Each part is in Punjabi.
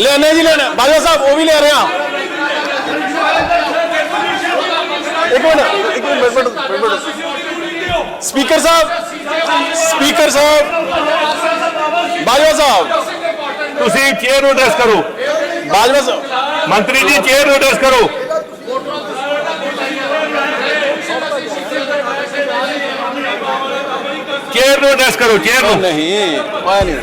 ਲੈਣੇ ਜੀ ਲੈਣੇ। ਬਾਜਵਾ ਸਾਹਿਬ ਉਹ ਵੀ ਲੈ ਰਹੇ ਇੱਕ ਮਿੰਟ ਇੱਕ ਮਿੰਟ ਮਿੰਟ, ਮਿੰਟ। ਸਪੀਕਰ ਸਾਹਿਬ ਸਪੀਕਰ ਸਾਹਿਬ। ਬਾਜਵਾ ਸਾਹਿਬ। ਤੁਸੀਂ ਚੇਅਰ ਨੂੰ ਐਡਰੈਸ ਕਰੋ। ਬਾਜਵਾ ਸਾਹਿਬ ਮੰਤਰੀ ਜੀ ਚੇਅਰ ਨੂੰ ਐਡਰੈਸ ਕਰੋ। ਚੇਅਰ ਨੂੰ ਐਡਰੈਸ ਕਰੋ ਚੇਅਰ ਨੂੰ। ਨਹੀਂ ਮੈਂ ਨਹੀਂ।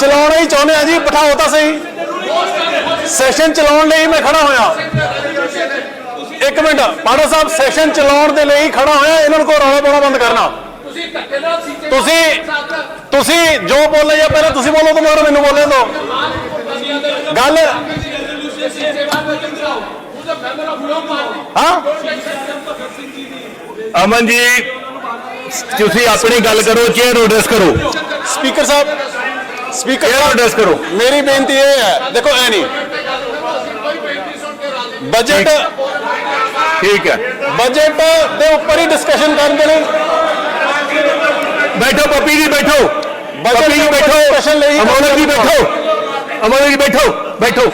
ਚਲਾਉਣਾ ਹੀ ਚਾਹੁੰਦੇ ਆ ਜੀ ਬਿਠਾਓ ਤਾਂ ਸਹੀ। ਸੈਸ਼ਨ ਚਲਾਉਣ ਲਈ ਮੈਂ ਖੜਾ ਹੋਇਆ। ਇੱਕ ਮਿੰਟ ਪਾੜਾ ਸਾਹਿਬ ਸੈਸ਼ਨ ਚਲਾਉਣ ਦੇ ਲਈ ਖੜਾ ਹੋਇਆ ਇਹਨਾਂ ਨੂੰ ਕੋ ਰੌਲਾ ਪਾਉਣਾ ਬੰਦ ਕਰਨਾ। ਤੁਸੀਂ ਤੁਸੀਂ ਜੋ ਬੋਲੇ ਜਾਂ ਪਹਿਲਾਂ ਤੁਸੀਂ ਬੋਲੋ ਤਾਂ ਮਗਰ ਮੈਨੂੰ ਬੋਲਣ ਦਿਓ। ਗੱਲ ਹਾਂ? ਅਮਨ ਜੀ ਤੁਸੀਂ ਆਪਣੀ ਗੱਲ ਕਰੋ ਚੇਅਰ ਨੂੰ ਕਰੋ। ਸਪੀਕਰ ਸਾਹਿਬ ਸਪੀਕਰ ਨੂੰ ਐਡਰੈਸ ਕਰੋ। ਮੇਰੀ ਬੇਨਤੀ ਇਹ ਹੈ ਦੇਖੋ ਐ ਨਹੀਂ। ਬਜਟ ਠੀਕ। ਹੈ। ਬਜਟ ਦੇ ਉੱਪਰ ਹੀ ਡਿਸਕਸ਼ਨ ਕਰਨ ਦੇ ਲਈ ਬੈਠੋ ਪੱਪੀ ਜੀ ਬੈਠੋ। ਪੱਪੀ ਦੇ ਜੀ ਬੈਠੋ। ਅਮੋਲਕ ਜੀ ਬੈਠੋ। ਅਮੋਲਕ ਜੀ ਬੈਠੋ। ਬੈਠੋ।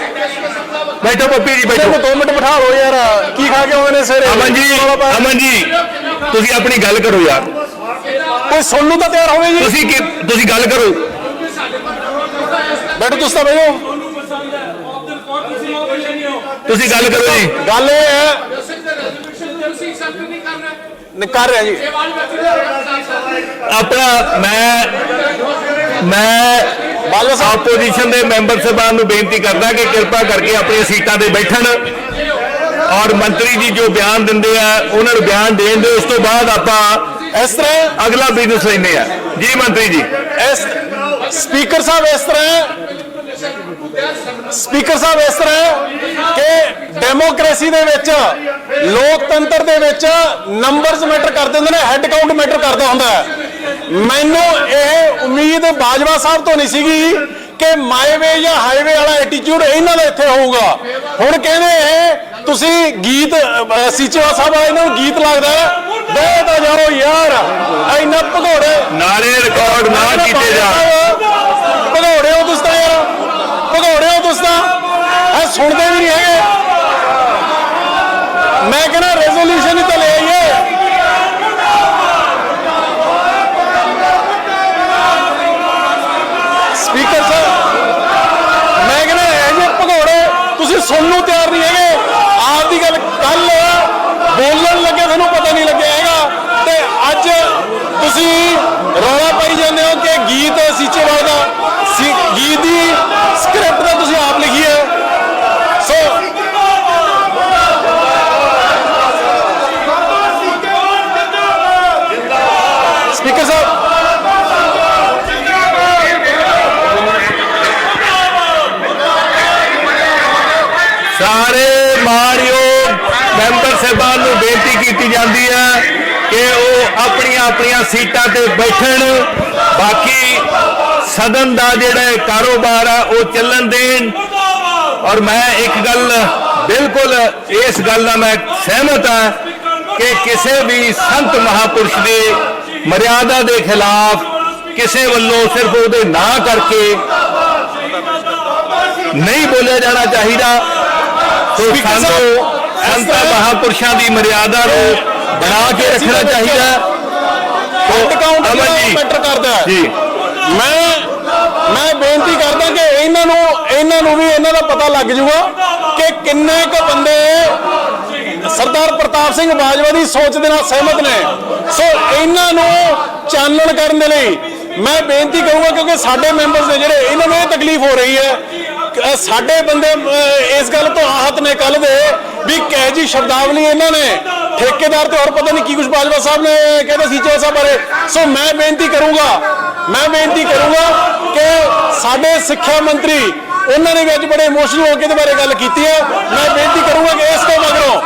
ਬੈਠੋ ਪੱਪੀ ਜੀ ਬੈਠੋ। 2 ਮਿੰਟ ਬਿਠਾ ਲਓ ਯਾਰ। ਕੀ ਖਾ ਕੇ ਨੇ ਸਵੇਰੇ? ਅਮਨ ਜੀ ਅਮਨ ਜੀ ਤੁਸੀਂ ਆਪਣੀ ਗੱਲ ਕਰੋ ਯਾਰ। ਕੋਈ ਸੁਣ ਨੂੰ ਤਾਂ ਤਿਆਰ ਹੋਵੇ ਜੀ। ਤੁਸੀਂ ਤੁਸੀਂ ਗੱਲ ਕਰੋ। ਬੈਠੋ ਤੁਸੀਂ ਤਾਂ ਬੈਠੋ। ਤੁਸੀਂ ਗੱਲ ਕਰੋ ਜੀ। ਗੱਲ ਇਹ ਹੈ। ਨਹੀਂ ਕਰਨਾ ਨ- ਕਰ ਰਿਹਾ ਜੀ। ਆਪਣਾ ਮੈਂ ਮੈਂ ਬਾਜਵਾ ਸਾਹਿਬ। ਆਪੋਜੀਸ਼ਨ ਦੇ ਮੈਂਬਰ ਸਾਹਿਬਾਨ ਨੂੰ ਬੇਨਤੀ ਕਰਦਾ ਕਿ ਕਿਰਪਾ ਕਰਕੇ ਆਪਣੀਆਂ ਸੀਟਾਂ ਤੇ ਬੈਠਣ। ਔਰ ਮੰਤਰੀ ਜੀ ਜੋ ਬਿਆਨ ਦਿੰਦੇ ਆ ਉਹਨਾਂ ਨੂੰ ਬਿਆਨ ਦੇਣ ਦੇ ਉਸ ਤੋਂ ਬਾਅਦ ਆਪਾਂ ਇਸ ਤਰ੍ਹਾਂ ਅਗਲਾ ਬਿਜ਼ਨਸ ਲੈਂਦੇ ਆ। ਜੀ ਮੰਤਰੀ ਜੀ। ਇਸ ਸਪੀਕਰ ਸਾਹਿਬ ਇਸ ਤਰ੍ਹਾਂ ਸਪੀਕਰ ਸਾਹਿਬ ਇਸ ਤਰ੍ਹਾਂ ਕਿ ਡੈਮੋਕ੍ਰੇਸੀ ਦੇ ਵਿੱਚ ਲੋਕਤੰਤਰ ਦੇ ਵਿੱਚ ਨੰਬਰਸ ਮੈਟਰ ਕਰਦੇ ਹੁੰਦੇ ਨੇ ਹੈੱਡ ਕਾਊਂਟ ਮੈਟਰ ਕਰਦਾ ਹੁੰਦਾ ਮੈਨੂੰ ਇਹ ਉਮੀਦ ਬਾਜਵਾ ਸਾਹਿਬ ਤੋਂ ਨਹੀਂ ਸੀਗੀ ਕਿ ਮਾਈਵੇ ਜਾਂ ਹਾਈਵੇ ਵਾਲਾ ਐਟੀਟਿਊਡ ਇਹਨਾਂ ਦਾ ਇੱਥੇ ਹੋਊਗਾ। ਹੁਣ ਕਹਿੰਦੇ ਇਹ ਤੁਸੀਂ ਗੀਤ ਸੀਚੇਵਾ ਸਾਹਿਬ ਆ ਇਹਨਾਂ ਨੂੰ ਗੀਤ ਲੱਗਦਾ ਬਹਿ ਤਾਂ ਜਾਓ ਯਾਰ ਇੰਨਾ ਭਗੌੜੇ ਨਾਲੇ ਰਿਕਾਰਡ ਨਾ ਕੀਤੇ ਜਾਣ ਭਗੌੜੇ ਹੋ ਤੁਸੀਂ ਤਾਂ ਯਾਰ ਭਗੌੜੇ ਹੋ ਤੁਸੀਂ ਤਾਂ ਇਹ ਸੁਣਦੇ ਵੀ ਨਹੀਂ ਹੈਗੇ। ਮੈਂ ਕਹਿੰਦਾ ਰੈਜ਼ੋਲੂਸ਼ਨ ਹੀ ਤਾਂ ਲੈ ਆਈਏ। ਸਪੀਕਰ ਸਾਹਿਬ, ਮੈਂ ਕਹਿੰਦਾ ਇਹ ਜੇ ਭਗੌੜੇ ਤੁਸੀਂ ਸੁਣਨ ਨੂੰ ਤਿਆਰ ਨਹੀਂ ਹੈਗੇ ਆਪ ਦੀ ਗੱਲ ਕੱਲ ਬੋਲਣ ਲੱਗੇ ਤੁਹਾਨੂੰ ਪਤਾ ਨਹੀਂ ਲੱਗਿਆ ਹੈਗਾ ਤੇ ਅੱਜ ਤੁਸੀਂ ਰੌਲਾ ਪਾਈ ਜਾਂਦੇ ਹੋ ਕਿ ਗੀਤ ਸੀਚੇਵਾਲ ਦਾ ਸੀ- ਗੀਤ ਦੀ ਸਕ੍ਰਿਪਟ ਤਾਂ ਤੁਸੀਂ ਆਪ ਲਿਖੀ ਹੈ ਸੋ ਸਪੀਕਰ ਸਾਹਿਬ ਸਾਰੇ ਮਾਣਯੋਗ ਮੈਂਬਰ ਸਾਹਿਬਾਨ ਨੂੰ ਬੇਨਤੀ ਕੀਤੀ ਜਾਂਦੀ ਹੈ ਕਿ ਉਹ ਆਪਣੀਆਂ ਆਪਣੀਆਂ ਸੀਟਾਂ ਤੇ ਬੈਠਣ। ਬਾਕੀ ਸਦਨ ਦਾ ਜਿਹੜਾ ਕਾਰੋਬਾਰ ਆ, ਉਹ ਚੱਲਣ ਦੇਣ। ਔਰ ਮੈਂ ਇੱਕ ਗੱਲ ਬਿਲਕੁਲ ਇਸ ਗੱਲ ਨਾਲ ਮੈਂ ਸਹਿਮਤ ਹਾਂ ਕਿ ਕਿਸੇ ਵੀ ਸੰਤ ਮਹਾਪੁਰਸ਼ ਦੀ ਮਰਿਆਦਾ ਦੇ ਖਿਲਾਫ ਕਿਸੇ ਵੱਲੋਂ ਸਿਰਫ ਉਹਦੇ ਨਾਂ ਕਰਕੇ ਨਹੀਂ ਬੋਲਿਆ ਜਾਣਾ ਚਾਹੀਦਾ। ਸੋ ਸਾਨੂੰ ਸੰਤਾਂ ਮਹਾਪੁਰਸ਼ਾਂ ਦੀ ਮਰਿਆਦਾ ਨੂੰ ਬਣਾ ਕੇ ਰੱਖਣਾ ਚਾਹੀਦਾ। ਕਾਊਂਟ ਅਮਨ ਜੀ। ਮੈਟਰ ਕਰਦਾ ਜੀ। ਮੈਂ ਮੈਂ ਬੇਨਤੀ ਕਰਦਾ ਕਿ ਇਹਨਾਂ ਨੂੰ ਇਹਨਾਂ ਨੂੰ ਵੀ ਇਹਨਾਂ ਦਾ ਪਤਾ ਲੱਗ ਜਾਊਗਾ ਕਿ ਕਿੰਨੇ ਕੁ ਬੰਦੇ ਸਰਦਾਰ ਪ੍ਰਤਾਪ ਸਿੰਘ ਬਾਜਵਾ ਦੀ ਸੋਚ ਦੇ ਨਾਲ ਸਹਿਮਤ ਨੇ। ਸੋ ਇਹਨਾਂ ਨੂੰ ਚਾਨਣ ਕਰਨ ਦੇ ਲਈ ਮੈਂ ਬੇਨਤੀ ਕਰੂੰਗਾ ਕਿਉਂਕਿ ਸਾਡੇ ਮੈਂਬਰਸ ਨੇ ਜਿਹੜੇ ਇਹਨਾਂ ਨੂੰ ਇਹ ਤਕਲੀਫ ਹੋ ਰਹੀ ਹੈ। ਸਾਡੇ ਬੰਦੇ ਇਸ ਗੱਲ ਤੋਂ ਨੇ ਕੱਲ ਦੇ ਵੀ ਕਹਿ ਜੀ ਸ਼ਬਦਾਵਲੀ ਇਹਨਾਂ ਨੇ। ਠੇਕੇਦਾਰ ਤੇ ਹੋਰ ਪਤਾ ਨਹੀਂ ਕੀ ਕੁਝ ਬਾਜਵਾ ਸਾਹਿਬ ਨੇ ਕਹਿੰਦੇ ਸੀਚੇ ਸਾਹਿਬ ਬਾਰੇ। ਸੋ ਮੈਂ ਬੇਨਤੀ ਕਰੂੰਗਾ, ਮੈਂ ਬੇਨਤੀ ਕਰੂੰਗਾ ਕਿ ਸਾਡੇ ਸਿੱਖਿਆ ਮੰਤਰੀ, ਉਹਨਾਂ ਨੇ ਵੀ ਅੱਜ ਬੜੇ ਇਮੋਸ਼ਨਲ ਹੋ ਕੇ ਇਹਦੇ ਬਾਰੇ ਗੱਲ ਕੀਤੀ ਹੈ। ਮੈਂ ਬੇਨਤੀ ਕਰੂੰਗਾ ਕਿ ਇਸ ਤੋਂ ਮਗਰੋਂ